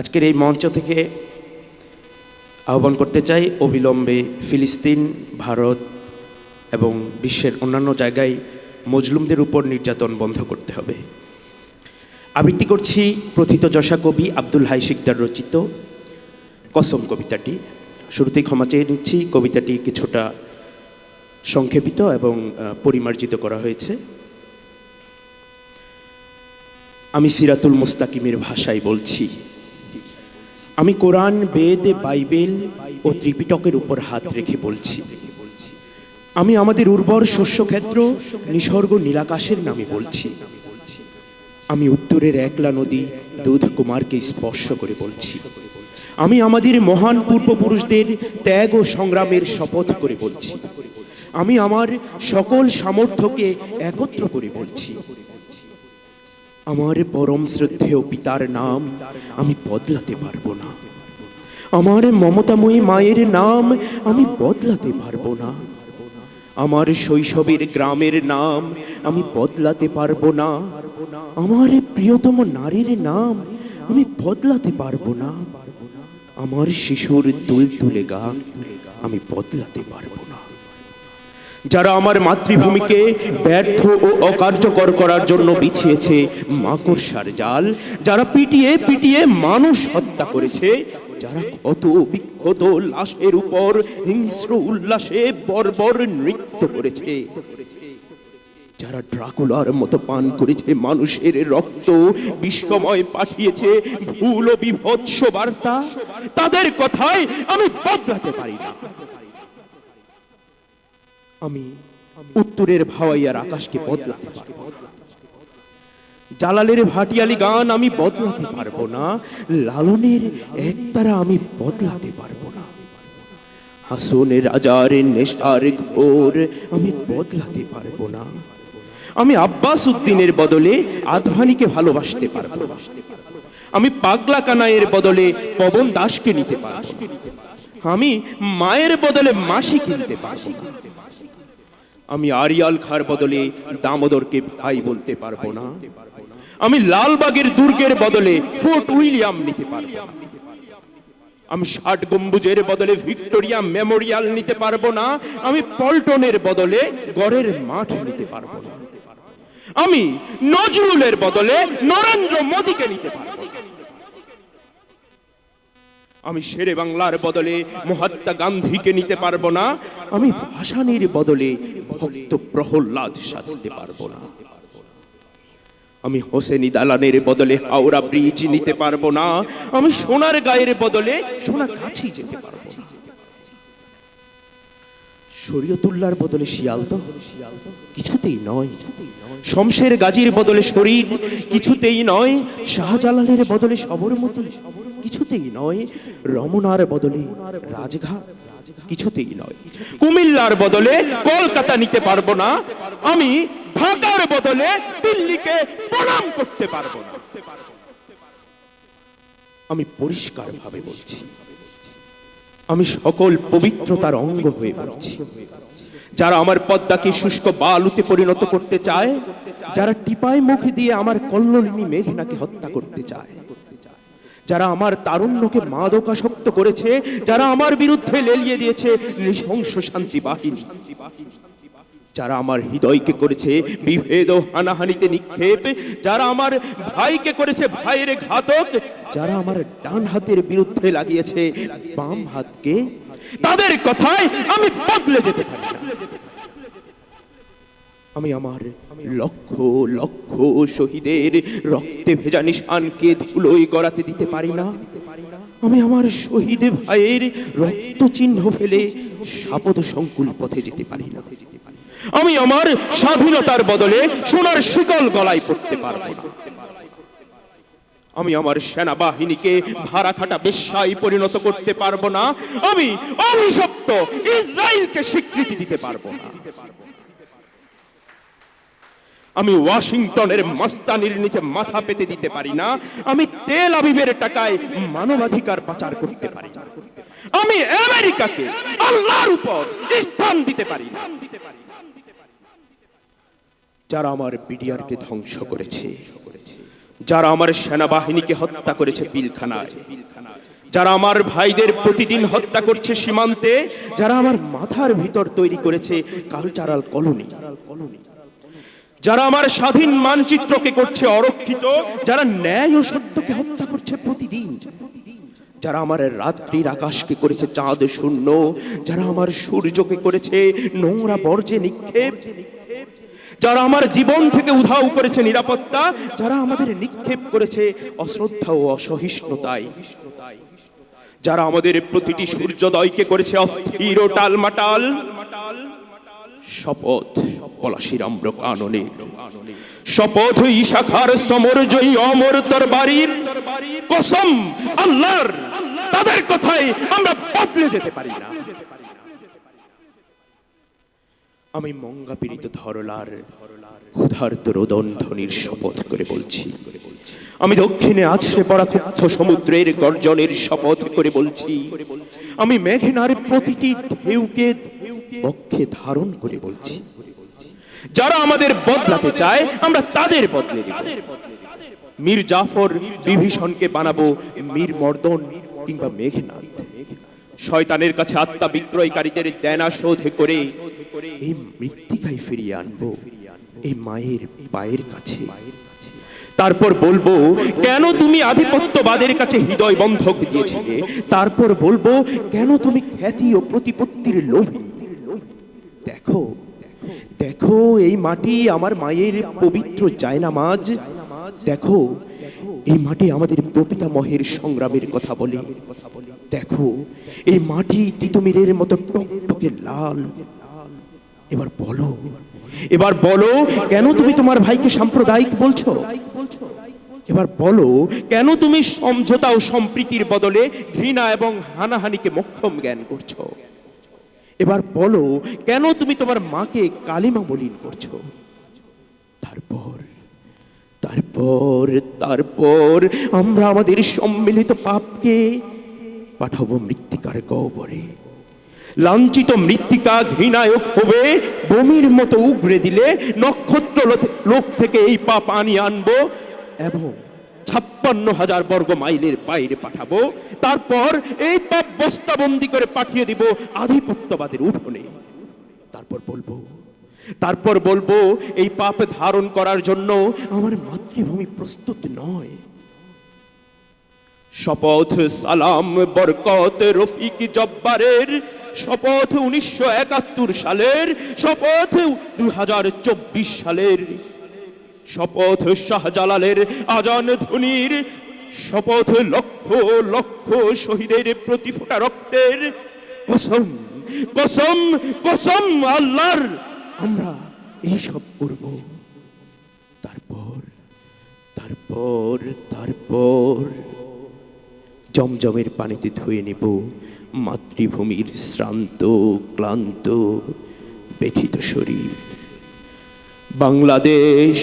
আজকের এই মঞ্চ থেকে আহ্বান করতে চাই অবিলম্বে ফিলিস্তিন, ভারত এবং বিশ্বের অন্যান্য জায়গায় মজলুমদের উপর নির্যাতন বন্ধ করতে হবে। আবৃত্তি করছি প্রথিত যশা কবি আব্দুল হাই শিকদার রচিত কসম কবিতাটি। শুরুতেই ক্ষমা চেয়ে নিচ্ছি, কবিতাটি কিছুটা সংক্ষেপিত এবং পরিমার্জিত করা হয়েছে। আমি সিরাতুল মুস্তাকিমের ভাষায় বলছি আমি কোরআন, বেদ, বাইবেল ও ত্রিপিটকের উপর হাত রেখে বলছি। আমি আমাদের উর্বর শস্যক্ষেত্র, নিসর্গ নীলাকাশের নামে বলছি। আমি উত্তরের একলা নদী দুধ কুমারকে স্পর্শ করে বলছি। আমি আমাদের মহান পূর্বপুরুষদের ত্যাগ ও সংগ্রামের শপথ করে বলছি। আমি আমার সকল সামর্থ্যকে একত্র করে বলছি। আমার পরম শ্রদ্ধেয় পিতার নাম আমি বদলাতে পারব না। আমার মমতাময়ী মায়ের নাম আমি বদলাতে পারব না। আমার শৈশবের গ্রামের নাম আমি বদলাতে পারব না। আমার প্রিয়তম নারীর নাম আমি বদলাতে পারব না। আমার শিশুর তুল তুলে গান আমি বদলাতে পারব যারা আমার মাতৃভূমিকে ব্যর্থ ও অকার্যকর করার জন্য বিছিয়েছে, মাকড়সার জাল। যারা পিটিয়ে পিটিয়ে মানুষ হত্যা করেছে, যারা কত বিক্ষত, লাশের উপর হিংস্র উল্লাসে বর্বর নৃত্য করেছে। যারা ড্রাকুলার মতো পান করেছে, মানুষের রক্ত বিশ্বময় পাঠিয়েছে, ভুল ও বিভৎস বার্তা, তাদের কথায় আমি বদলাতে পারি না। আমি উত্তরের ভাওয়াইয়ার আকাশকে বদলাতে পারব জালালের ভাটিয়ালি গান আমি বদলাতে পারব না। লালনের একতারা আমি বদলাতে পারব না। হাসনের রাজার নেশার ঘোর আমি বদলাতে পারব না। আমি আব্বাস উদ্দিনের বদলে আদভানিকে ভালোবাসতে পারব আমি পাগলা কানাইয়ের বদলে পবন দাসকে নিতে পারব আমি মায়ের বদলে মাসি কিনতে পারব আমি আরিয়াল খার বদলে দামোদরকে ভাই বলতে পারব না আমি লালবাগের দুর্গের বদলে ফোর্ট উইলিয়াম নিতে পারব। আমি ষাট গম্বুজের বদলে ভিক্টোরিয়া মেমোরিয়াল নিতে পারব না আমি পল্টনের বদলে গড়ের মাঠ নিতে পারব না আমি নজরুলের বদলে নরেন্দ্র মোদীকে নিতে পারব। আমি শেরে বাংলার বদলে মহাত্মা গান্ধীকে নিতে পারব না, আমি ভাসানির বদলে ভক্ত প্রহ্লাদ সাজতে পারব না। আমি হোসেনি দালানের বদলে হাওড়া ব্রিজ নিতে পারব না, আমি সোনার গায়ের বদলে সোনা কাছি যেতে পারব না। শরীয়তুল্লার বদলে শিয়ালদহ কিছুতেই নয়। শমশের গাজীর বদলে শরীর কিছুতেই নয়। শাহজালালের বদলে সবরমতি কিছুতেই নয়, রমনার বদলে রাজঘাট কিছুতেই নয়। কুমিল্লার বদলে কলকাতা নিতে পারব না, আমি ঢাকার বদলে দিল্লিকে প্রণাম করতে পারব না। আমি পরিষ্কার ভাবে বলছি, আমি সকল পবিত্রতার অঙ্গ হয়ে পড়ছি যারা আমার পদ্মাকে শুষ্ক বালুতে পরিণত করতে চায়, যারা টিপায় মুখ দিয়ে আমার কল্লোলিনী মেঘনাকে হত্যা করতে চায় যারা আমার তারুণ্যকে মাদকাসক্ত করেছে, যারা আমার বিরুদ্ধে লেলিয়ে দিয়েছে, নৃশংস শান্তি বাহিনী। যারা আমার হৃদয়কে করেছে বিভেদ ও হানাহানিতে নিক্ষেপ, যারা আমার ভাইকে করেছে ভাইয়ের ঘাতক, যারা আমার ডান হাতের বিরুদ্ধে লাগিয়েছে বাম হাতকে, তাদের কথায় আমি বদলে যেতে পারি আমি আমার লক্ষ লক্ষ শহীদের রক্তে ভেজা নিশানকে ধুলোয় গড়াতে দিতে পারি না। আমি আমার শহীদ ভাইয়ের রক্ত চিহ্ন ফেলে সাপদ সংকুল পথে যেতে পারি না। আমি আমার স্বাধীনতার বদলে সোনার শিকল গলায় পড়তে পারব না। আমি আমার সেনাবাহিনীকে ভাড়া খাটা বেশ্যায় পরিণত করতে পারব না। আমি অভিশপ্ত ইসরায়েলকে স্বীকৃতি দিতে পারব না। আমি ওয়াশিংটনের মস্তানির নিচে মাথা পেতে দিতে পারি না। আমি তেল আবিবের টাকায় মানবাধিকার পাচার করতে পারি আমি আমেরিকাকে আল্লাহর উপর স্থান দিতে পারি না। যারা আমার বিডিআরকে ধ্বংস করেছে, যারা আমার সেনাবাহিনীকে হত্যা করেছে পিলখানায়, যারা আমার ভাইদের প্রতিদিন হত্যা করছে সীমান্তে, যারা আমার মাথার ভিতর তৈরি করেছে কালচারাল কলোনি যারা আমার স্বাধীন মানচিত্রকে করছে অরক্ষিত, যারা ন্যায় ও সত্যকে হত্যা করছে প্রতিদিন, যারা আমার রাত্রির আকাশকে করেছে চাঁদ শূন্য, যারা আমার সূর্যকে করেছে নোংরা বর্জে নিক্ষেপ, যারা আমার জীবন থেকে উধাও করেছে নিরাপত্তা, যারা আমাদের নিক্ষেপ করেছে অশ্রদ্ধা ও অসহিষ্ণুতায়, যারা আমাদের প্রতিটি সূর্যোদয়কে করেছে অস্থির ও টালমাটাল, শপথ। পলাশির আম্র কাননে শপথ ইশাখার সমর জয়ী অমর তরবারির কসম আল্লাহর, তাদের কথায় আমরা বদলে যেতে পারি না। আমি মঙ্গা পীড়িত ধরলার ক্ষুধার্ত রোদন ধ্বনির শপথ করে বলছি। আমি দক্ষিণে আছড়ে পড়া ক্ষুব্ধ সমুদ্রের গর্জনের শপথ করে বলছি। আমি মেঘনার প্রতিটি ঢেউকে বক্ষে ধারণ করে বলছি। যারা আমাদের বদলাতে চায়, আমরা তাদের বদলে দেব। মীর জাফর বিভীষণকে বানাবো মীর মর্দন কিংবা মেঘনাথ শয়তানের কাছে আত্মা বিক্রয়কারীদের দেনা শোধ করে এই মৃত্তিকায় ফিরিয়ে আনব, এই মায়ের পায়ের কাছে। তারপর বলব, কেন তুমি আধিপত্যবাদের কাছে হৃদয় বন্ধক দিয়েছিলে? তারপর বলব, কেন তুমি খ্যাতি ও প্রতিপত্তির লোভী? দেখো দেখো, এই মাটি আমার মায়ের পবিত্র জায়নামাজ। দেখো, এই মাটি আমাদের প্রপিতামহের সংগ্রামের কথা বলে। দেখো, এই মাটি তিতুমিরের মতো টকটকে লাল। এবার বলো এবার বলো, কেন তুমি তোমার ভাইকে সাম্প্রদায়িক বলছো? এবার বলো, কেন তুমি সমঝোতা ও সম্প্রীতির বদলে ঘৃণা এবং হানাহানিকে মক্ষম জ্ঞান করছ? এবার বলো, কেন তুমি তোমার মাকে কালিমা মলিন করছ? তারপর তারপর তারপর আমরা আমাদের সম্মিলিত পাপকে পাঠাবো মৃত্তিকার গহ্বরে। লাঞ্ছিত মৃত্তিকা ঘৃণায়ক হবে, বমির মতো উগড়ে দিলে নক্ষত্র লোক থেকে এই পাপ আনিয়ে আনব এবং ছাপ্পান্ন হাজার বর্গ মাইলের বাইরে পাঠাবো। তারপর এই পাপ বস্তাবন্দি করে পাঠিয়ে দিব আধিপত্যবাদের উঠোনে। তারপর বলব তারপর বলব, এই পাপ ধারণ করার জন্য আমার মাতৃভূমি প্রস্তুত নয়। শপথ সালাম, বরকত, রফিক জব্বারের শপথ উনিশশো একাত্তর সালের, শপথ দুই হাজার চব্বিশ সালের। শপথ শাহজালালের আজান ধ্বনির, শপথ লক্ষ লক্ষ শহীদের প্রতিফোটা রক্তের। কসম কসম কসম আল্লাহর, আমরা এইসব করব। তারপর তারপর তারপর জমজমের পানিতে ধুয়ে নেব মাতৃভূমির শ্রান্ত, ক্লান্ত, ব্যথিত শরীর। বাংলাদেশ